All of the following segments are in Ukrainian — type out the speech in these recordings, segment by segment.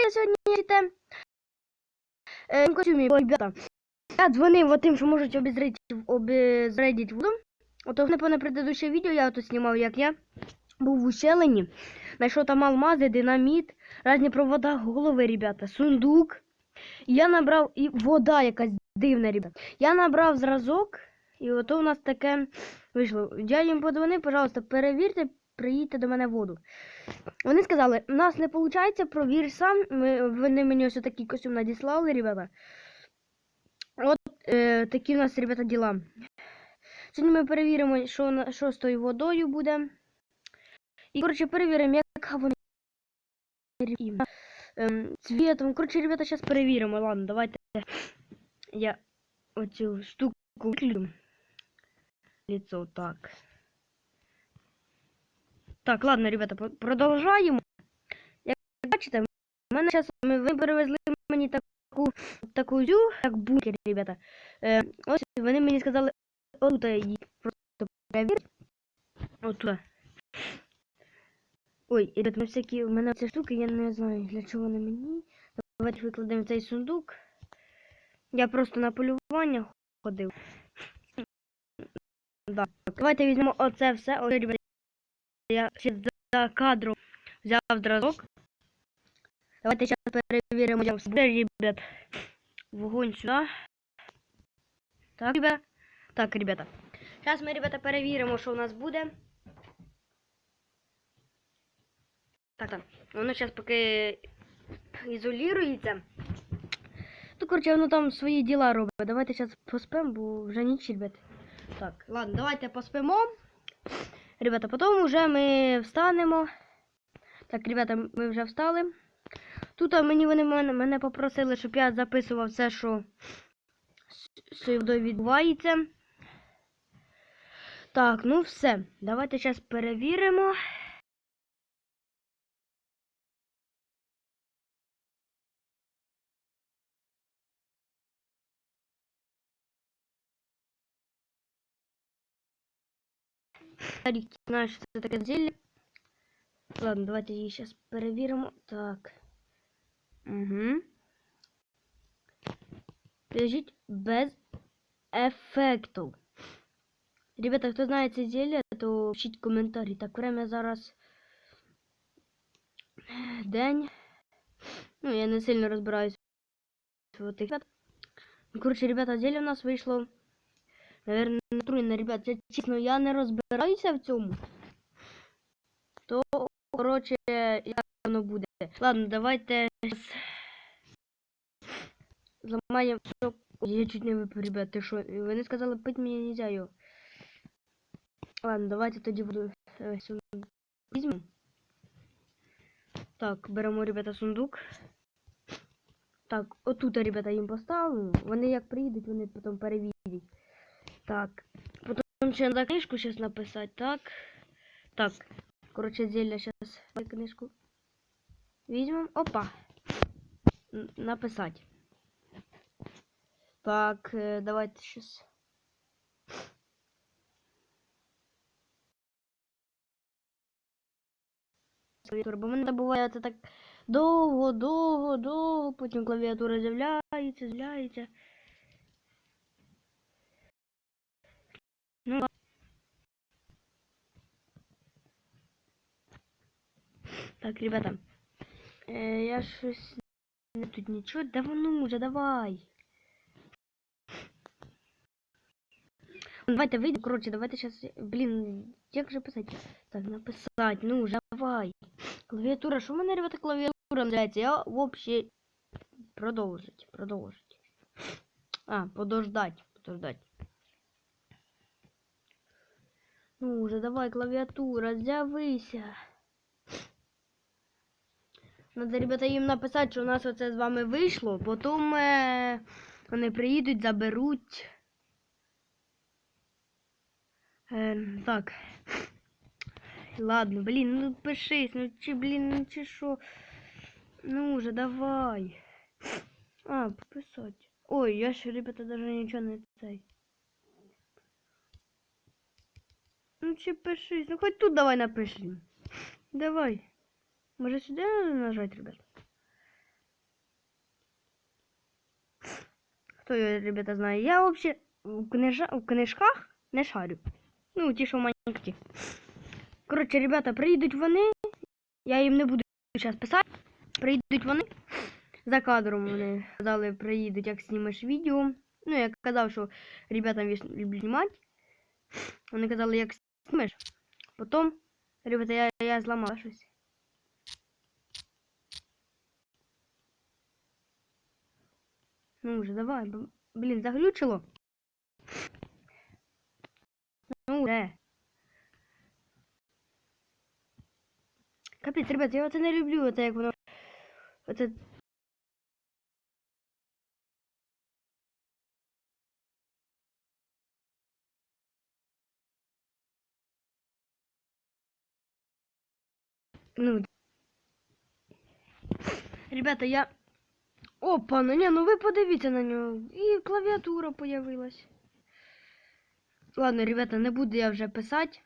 я сьогодні те. Е, в костюмі, бо, ребята. Я дзвонив тим, що можуть обезредити воду. Ото не на предыдущее відео я ото знімав, як я був в ущелині. Знайшов там алмази, динаміт, різні провода, голови, ребята, сундук. Я набрав і вода якась дивна, ребята. Я набрав зразок, і ото у нас таке вийшло. Я їм подзвонив, пожалуйста, перевірте, приїдьте до мене воду. Вони сказали, у нас не виходить, провір сам. Ми, вони мені ось такий костюм надіслали, ребята. От е, такі у нас, ребята, діла. Сьогодні ми перевіримо, що, що з тою водою буде. І, коротше, перевіримо, яка вона ем, цвітом. Коротше, ребята, зараз перевіримо. Ладно, давайте я оцю штуку. Лицо так. Так, ладно, ребята, продовжаємо. Як бачите, в мене зараз ми ви привезли мені таку таку зю, як бункер, ребята. Е, ось вони мені сказали, отут її просто перевірити. Отут. Ой, ребята, ну всякі, у мене ці штуки, я не знаю, для чого вони мені. Давайте викладемо цей сундук. Я просто на полювання ходив. Да. Давайте візьмемо оце все. Ось, ребята, я за кадром взяв зразок. Давайте зараз перевіримо, як буде, ребят. Вогонь сюди. Так, ребят. Так, ребята. Зараз ми, ребята, перевіримо, що у нас буде. Так, так. Воно зараз поки ізолюється. Ну, коротше, воно там свої діла робить. Давайте зараз поспимо, бо вже ніч, ребят. Так, ладно, давайте поспимо. Ребята, потім вже ми встанемо. Так, ребята, ми вже встали. Тут мені вони мене, мене попросили, щоб я записував все, що сюди відбувається. Так, ну все. Давайте зараз перевіримо. Рік, знаєш, що це таке зілля. Ладно, давайте її зараз перевіримо. Так. Угу. Лежить без ефекту. Ребята, хто знає це зілля, то пишіть коментарі. Так, время зараз день. Ну, я не сильно розбираюсь в тих. Ну, коротше, ребята, зілля у нас вийшло. Наверное, отруєнне, ребят. Це, чесно, я не розбираюся в цьому. То, коротше, як воно буде. Ладно, давайте зламаємо все. Я чуть не випив, ребят, ти що? Вони сказали, пить мені нельзя його. Ладно, давайте тоді буду е, візьмемо. Так, беремо, ребята, сундук. Так, отут, ребята, їм поставимо. Вони як приїдуть, вони потім перевірять. Так. Потім ще на книжку зараз написати, так. Так. Коротше, зілля зараз книжку. Візьмемо. Опа. Написати. Так, е, давайте сейчас. Бо мене буває це так довго, довго, довго, потім клавіатура з'являється, з'являється. так, ребята. Е, я щось не тут нічого. Да ну уже, давай. Ну, Давайте выйдем, короче, давайте сейчас, блин, як же писать? Так, написать, ну уже, давай. Клавіатура, що в мене, ребята, клавіатура називається? Я вообще продовжить, продовжить. А, подождать, подождать. Ну уже, давай, клавіатура, з'явися. Надо, ребята, їм написати, що у нас оце з вами вийшло, потім е, вони приїдуть, заберуть. Е, так. Ладно, блін, ну пишись, ну чи, блін, ну чи що. Ну уже, давай. А, пописать. Ой, я ж, ребята, даже нічого не цей. Ну чи пишись, ну хоть тут давай напишем. Давай. Может, сюда надо нажать, ребят? Кто ее, ребята, знает? Я вообще в, книжках не шарю. Ну, ті, що в Короче, ребята, прийдуть вони. Я їм не буду сейчас писати. Прийдуть вони. За кадром вони сказали, приїдуть, як знімеш відео. Ну, я казав, що ребятам люблю знімати. Вони казали, як знімеш. Потім, ребята, я, я зламала щось. Ну уже, давай. б- Блін, заглючило. Ну уже. Капець, ребят, я оце не люблю, оце як воно. Оце. Ну. Ребята, я. Опа, ну ні, ну ви подивіться на нього. І клавіатура появилась. Ладно, ребята, не буду я вже писати.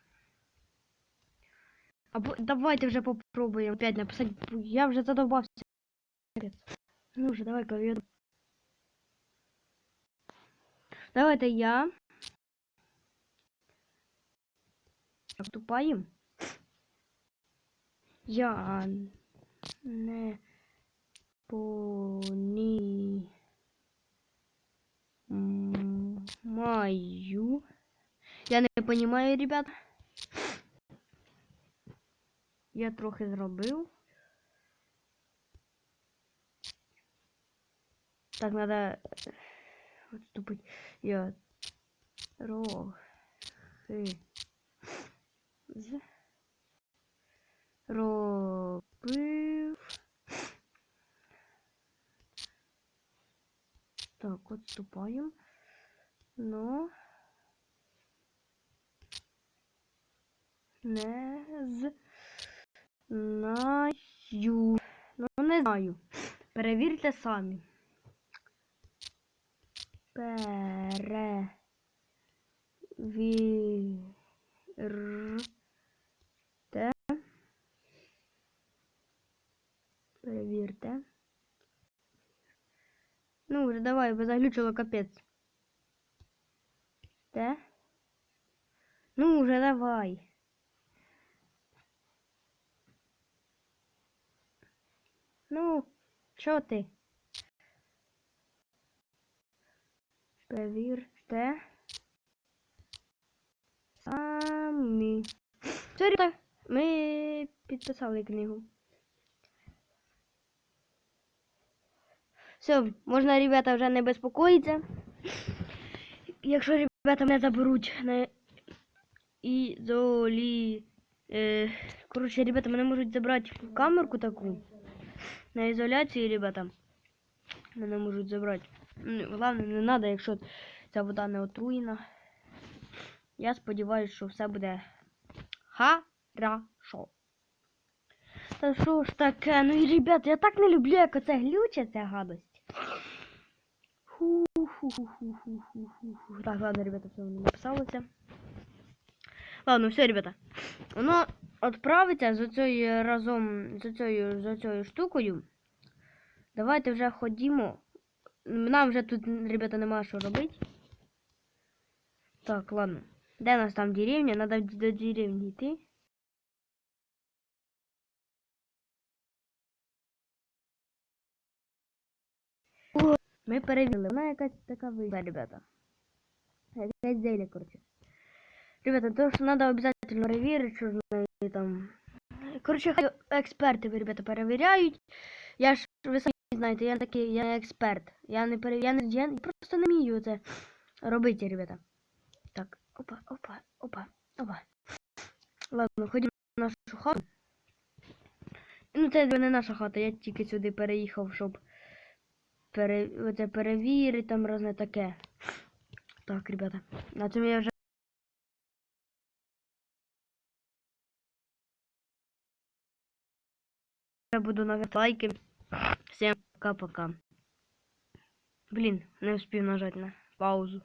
Або давайте вже попробуємо опять написати. бо Я вже задовбався. Ну вже, давай клавіатуру. Давайте я. Вступаємо. Я не поні маю. Я не понимаю, ребят. Я трохи зробив. Так, надо отступить. Я трохи з робив. Так, отступаем. Но не знаю. Ну, не знаю. Перевірте самі. Перевірте. Перевірте. Ну уже давай, бо заглючило капець. Те? Ну уже давай. Ну, що ти? Перевірте. Все, ребята, ми підписали книгу. Все, можна, ребята, вже не безпокоїтися. Якщо ребята мене заберуть на ізолі. Е, коротше, ребята, мене можуть забрати камерку таку. На ізоляції, ребята. Мене можуть забрати. Ну, Головне, не треба, якщо ця вода не отруєна. Я сподіваюся, що все буде хорошо. Та що ж таке? Ну і ребята, я так не люблю, як оце глюче, ця гадость. Так, ладно, ребята, все воно написалося. Ладно, все, ребята. Воно відправиться з цією разом з цією з цією штукою. Давайте вже ходімо. Нам вже тут, ребята, нема що робити. Так, ладно. Де у нас там деревня? Надо до деревні йти. Ми перевірили. Вона якась така вийшла, ребята. Якась зелье, короче. Ребята, то, що надо обязательно перевірити, що з нею там. Короче, хай експерти, ви, ребята, перевіряють. Я ж, ви самі знаєте, я такий, я не експерт. Я не пере... я, я просто не вмію це робити, ребята. Так, опа, опа, опа, опа. Ладно, ходімо в нашу хату. Ну, це не наша хата, я тільки сюди переїхав, щоб пере... оце перевірити, там різне таке. Так, ребята, на цьому я вже буду навіть лайки. Всем пока-пока. Блин, не успів нажати на паузу.